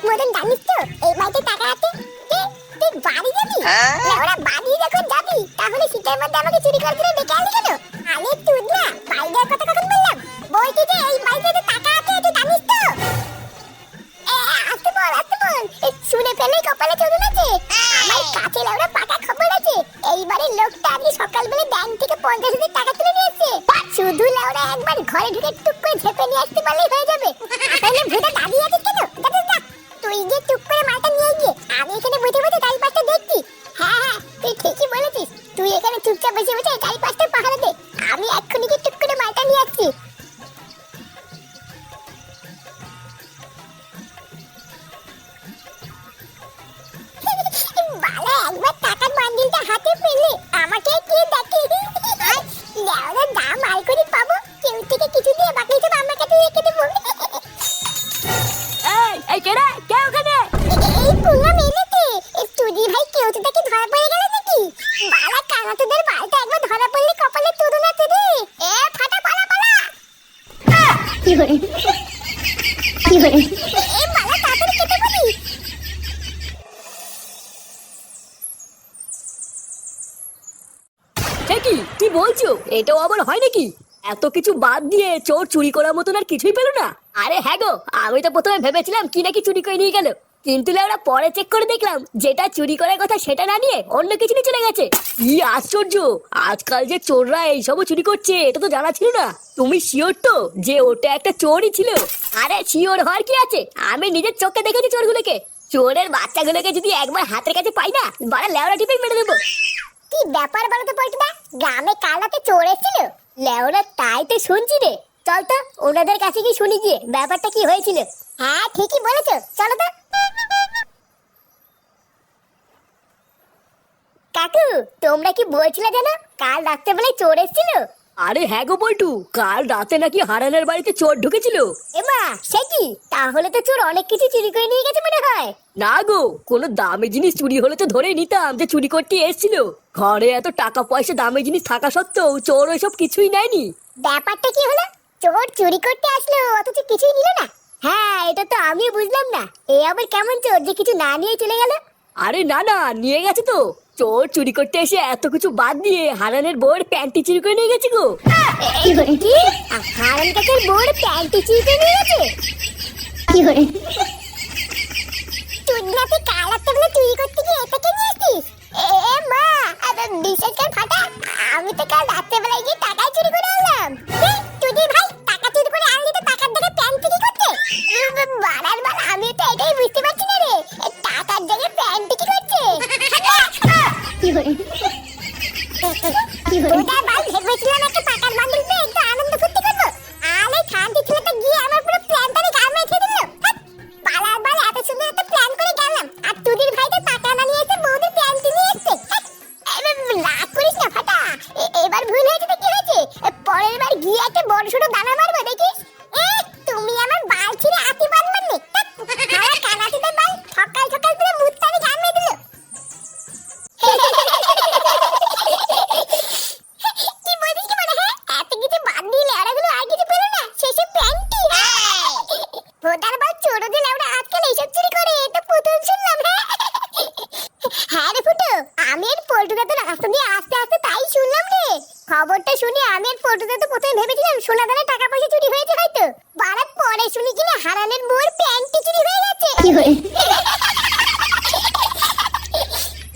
ঠিক মতন জানিস তো? এই বাড়িতে টাকা আছে? তুই বাড়ি যাবি? ওরা বাড়ি যখন যাবি তাহলে শীতের মধ্যে আমাকে চুরি করতে ডেকে আনলি কেন? আরে তুই না বাড়ি যাওয়ার কথা কখন বললাম? বলছি যে এই বাড়িতে যে টাকা আছে তুই জানিস তো? আসতে বল আসতে বল। শুনে ফেলে কপালে চলুন আছে? আমার কাছে লাউরা পাকা খবর আছে। এইবারে লোকটা আজকে সকালবেলা ব্যাংক থেকে পঞ্চাশ হাজার টাকা তুলে নিয়ে এসছে। শুধু লাউরা একবার ঘরে ঢুকে টুক করে ঝেপে নিয়ে আসতে পারলেই হয়ে কি করে কি কি কি বলছো? এটাও আবার হয় নাকি? এত কিছু বাদ দিয়ে চোর চুরি করার মতন আর কিছুই পেল না? আরে হ্যাঁ গো আমি তো প্রথমে ভেবেছিলাম কি নাকি চুরি করে নিয়ে গেল। কিন্তু ওরা পরে চেক করে দেখলাম, যেটা চুরি করার কথা সেটা না নিয়ে অন্য কিছু নিয়ে চলে গেছে। কি আশ্চর্য! আজকাল যে চোররা এইসবও চুরি করছে, এটা তো জানা ছিল না। তুমি শিওর তো যে ওটা একটা চোরই ছিল? আরে শিওর হওয়ার কি আছে? আমি নিজের চোখে দেখেছি চোরগুলোকে। চোরের বাচ্চাগুলোকে যদি একবার হাতের কাছে পাই না, বাড়া লেওড়া টিপে মেরে দেবো। কি ব্যাপার বলো তো পল্টুদা গ্রামে কাল রাতে চোর এসেছিল? লেওরা তাই তো শুনছি রে। চল তো, ওনাদের কাছে কি শুনি গিয়ে, ব্যাপারটা কি হয়েছিল? হ্যাঁ ঠিকই বলেছ। চলো তো। কাকু তোমরা কি বলছিলে জানো কাল রাত্রেবেলায় চোর এসেছিল? আরে হ্যাঁ গো বল্টু কাল রাতে নাকি হারানের বাড়িতে চোর ঢুকেছিল। এমা সে কি? তাহলে তো চোর অনেক কিছু চুরি করে নিয়ে গেছে মনে হয়। না গো কোনো দামি জিনিস চুরি হলে তো ধরে নিতাম যে চুরি করতে এসেছিল। ঘরে এত টাকা পয়সা দামি জিনিস থাকা সত্ত্বেও চোর ওইসব কিছুই নেয়নি। ব্যাপারটা কি হলো? চোর চুরি করতে আসলো অথচ কিছুই নিল না। হ্যাঁ এটা তো আমিও বুঝলাম না। এ আবার কেমন চোর যে কিছু না নিয়ে চলে গেল? আরে না না নিয়ে গেছে তো। চোর চুরি করতে এসে এত কিছু বাদ দিয়ে হারানের বউয়ের প্যান্টি চুরি করে নিয়ে গেছে গো। কি হারান কাকার বউয়ের প্যান্টি চুরি করে নিয়ে গেছে। কি করে চুরি করতে গিয়ে এটাকে নিয়ে আসছিস এ মা আরে বিশেষ করে ফাটা? আমি তো কাল রাত্রেবেলায় বেলায় গিয়ে আস্তে আস্তে তাই শুনলাম রে। খবরটা শুনে আমি আর পল্টুদা তো প্রথমে ভেবেছিলাম টাকা পয়সা চুরি হয়েছে হয়তো। বারাত পরে শুনি কিনা হারানের বোর প্যান্টি চুরি হয়ে গেছে।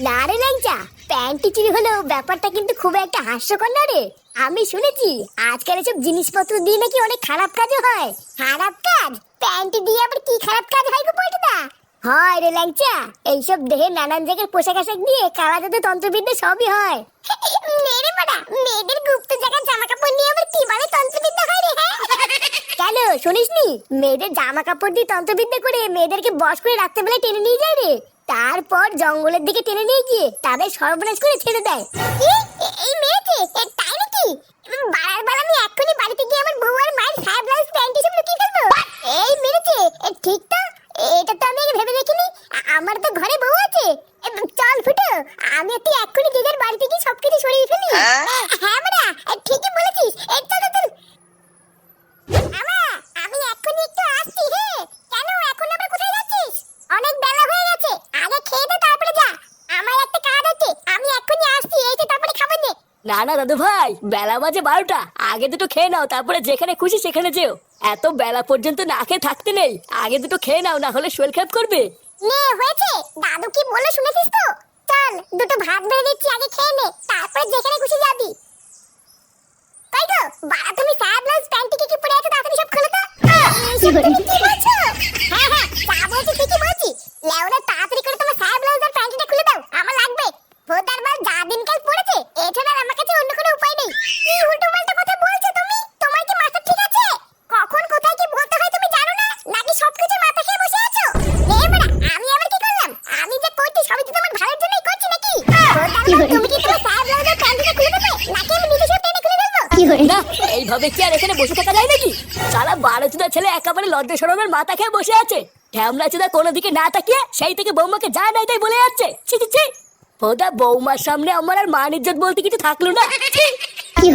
না রে ল্যাংচা প্যান্টি চুরি হলেও ব্যাপারটা কিন্তু খুব একটা হাস্যকর না রে। আমি শুনেছি আজকাল এসব জিনিসপত্র দিয়ে নাকি অনেক খারাপ কাজও হয়। খারাপ কাজ? প্যান্টি দিয়ে আবার কি খারাপ কাজ হয় গো পল্টুদা হয় রে ল্যাংচা এইসব দেহে নানান জায়গার পোশাক আশাক দিয়ে যাতে তন্ত্রবিদ্যা সবই হয়। মেরে বড়া মেয়েদের গুপ্ত জায়গার জামা কাপড় নিয়ে আবার কি বলে তন্ত্রবিদ্যা হয় রে হ্যাঁ? কেন শুনিসনি? মেয়েদের জামা কাপড় দিয়ে তন্ত্রবিদ্যা করে মেয়েদেরকে বস করে টেনে নিয়ে যায় রে। তারপর জঙ্গলের দিকে টেনে নিয়ে গিয়ে তাদের সর্বনাশ করে ছেড়ে দেয়। এই মেয়েকে তাই নাকি? বাড়ার আমি এক্ষুনি বাড়িতে গিয়ে আমার বউ আর মায়ের সায়া ব্লাউজ প্যান্ট এসব লুকিয়ে ফেলব। এই মেরেছে ঠিক তো? এটা তো আমি আগে ভেবে দেখিনি। আমার তো ঘরে বউ আছে। চল ফুটো আমি একটু এক্ষুনি যার বাড়িতে গিয়ে সবকিছু সরিয়ে ফেলি। হ্যাঁ? মানে ঠিকই বলেছিস। এই চল চল আমা আমি এক্ষুনি একটু আসছি হ্যাঁ কেন এখন আবার কোথায় যাচ্ছিস না না দাদু ভাই বেলা বাজে বারোটা। আগে দুটো খেয়ে নাও তারপরে যেখানে খুশি সেখানে যেও। এত বেলা পর্যন্ত না খেয়ে থাকতে নেই। আগে দুটো খেয়ে নাও না হলে শরীর খারাপ করবে। নে হয়েছে। দাদু কি বলল শুনেছিস তো? চল দুটো ভাত বেড়ে দিচ্ছি আগে খেয়ে নে তারপরে যেখানে খুশি যাবি। তাই তো বাড়া তুমি স্যার ব্লাউজ প্যান্ট কি কি পরে আছো তাড়াতাড়ি সব খোলো তো। কি বলে? এইভাবে কি আর এখানে বসে থাকা যায় নাকি? সারা বারো চুদা ছেলে একেবারে লজ্জা সরমের মাথা খেয়ে বসে আছে। ঠ্যামলা চুদা কোনো দিকে না তাকিয়ে সেই থেকে বৌমাকে যা নাই তাই বলে যাচ্ছে। ছি ছি ছি। বৌমার সামনে আমার আর মান ইজ্জত বলতে কিছু থাকল না। কি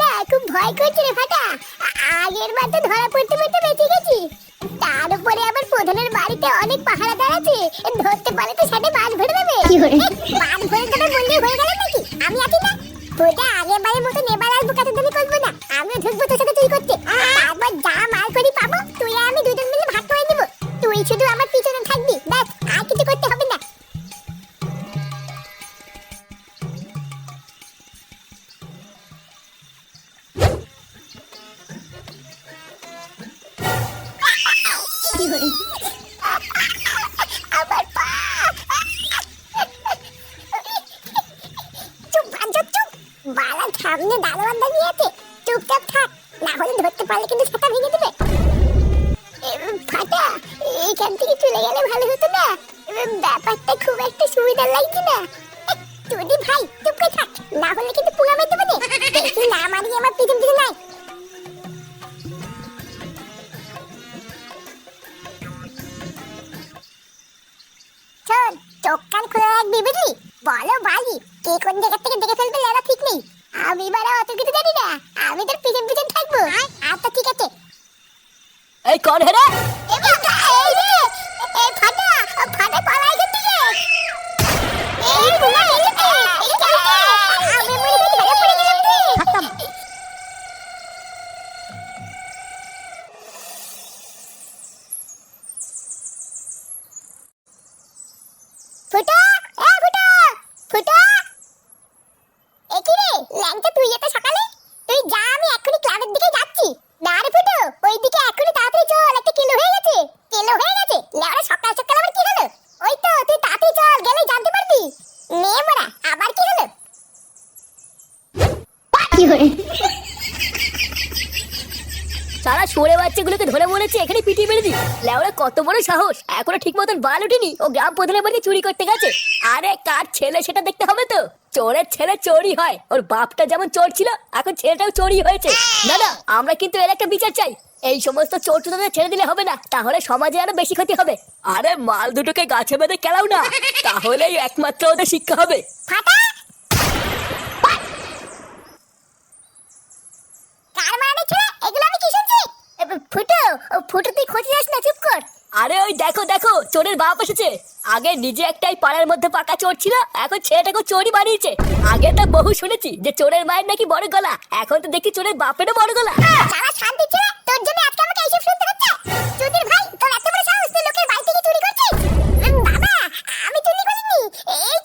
না খুব ভয় করছে রে ফাটা। আগের বার তো ধরা পড়তে পড়তে বেঁচে গেছি। তার উপরে আবার প্রধানের বাড়িতে অনেক পাহারাদার আছে। ধরতে পারে তো সাথে বাস ভরে দেবে। বাস ভরে দেবে বললে হয়ে গেল নাকি? আমি আছি না। তোটা আগের বারের মতো এবার আসব কাছে তুমি করব না। আমিও ঢুকবো তোর সাথে সামনে দারোয়ান দাঁড়িয়ে আছে চুপচাপ থাক। না হলে ধরতে পারলে কিন্তু ছাতা ভেঙে দেবে। ফাটা এইখান থেকে চলে গেলে ভালো হতো না। ব্যাপারটা খুব একটা সুবিধা লাগছে না। তুই ভাই, চুপ করে থাক। না হলে কিন্তু পুরা মেতে দেবে রে। ফুটা, এ ফুটা, ফুটা। এ কি রে, ল্যাংচা তুই এত সকালে? তুই যা, আমি এক্ষুনি ক্লাবের দিকে যাচ্ছি। না রে ফুটো, ওইদিকে এক্ষুনি তাড়াতাড়ি চল, একটা কিলো হয়ে গেছে। কিলো হয়ে গেছে? লেওড়া, সকাল সকাল আবার কি হলো? ওই তো, তুই তাড়াতাড়ি চল, গেলেই জানতে পারবি। নে মোরা, আবার কি হলো? কি হরে সারা সরে বাচ্চাগুলোকে ধরে মরেছে এখানে পিটিয়ে মেরে লেওরা কত বড় সাহস। এখনও ঠিক মতন বাল উঠিনি ও গ্রাম প্রধানের বাড়ি চুরি করতে গেছে। আরে কার ছেলে সেটা দেখতে হবে তো? চোরের ছেলে চোরই হয়। ওর বাপটা যেমন চোর ছিল এখন ছেলেটাও চোরই হয়েছে। না না আমরা কিন্তু এর একটা বিচার চাই। এই সমস্ত চোর চোরদের ছেড়ে দিলে হবে না। তাহলে সমাজে আরও বেশি ক্ষতি হবে। আরে মাল দুটোকে গাছে বেঁধে কেলাও না। তাহলেই একমাত্র ওদের শিক্ষা হবে। ফাটা! কার মারানি ছেলে? এগুলো আমি কি শুনছি? এ, ফুটো, ও ফুটো তুই খোঁজ যাস না, চুপ কর। আরে ওই দেখো দেখো চোরের বাপ এসেছে আগে নিজে একটাই পাড়ার মধ্যে পাকা চোর ছিল এখন ছেলেটাকে চোরই বানিয়েছে আগে তো বহু শুনেছি যে চোরের মায়ের নাকি বড় গলা এখন তো দেখি চোরের বাপেরও বড় গলা শালা শান্তি ছেলে, তোর জন্য আজকে আমাকে এইসব শুনতে হচ্ছে। চুদির ভাই, তোর এত বড় সাহস, তুই লোকের বাড়ি থেকে চুরি করছিস? বাবা, আমি চুরি করিনি। এই